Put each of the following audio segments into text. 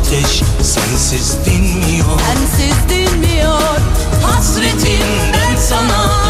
ateş sensiz dinmiyor. Sensiz dinmiyor. Hasretim ben sana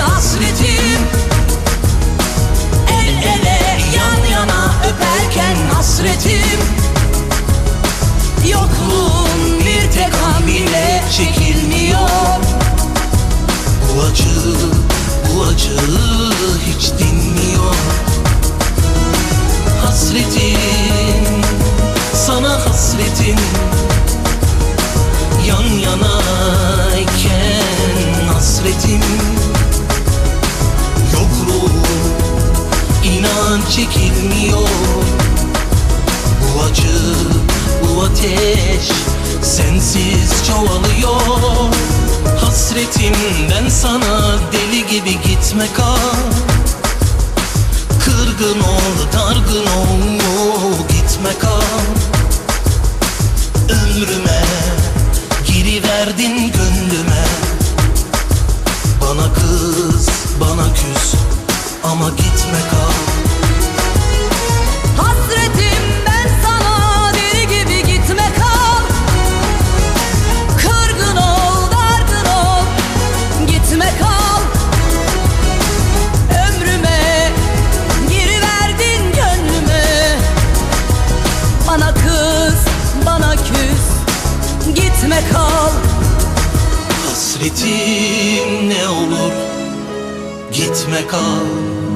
hasretim sensiz çoğalıyor. Hasretim ben sana deli gibi gitme kal. Kırgın ol, dargın ol, gitme kal. Ömrüme giriverdin gitme kal. Hasretim ne olur gitme kal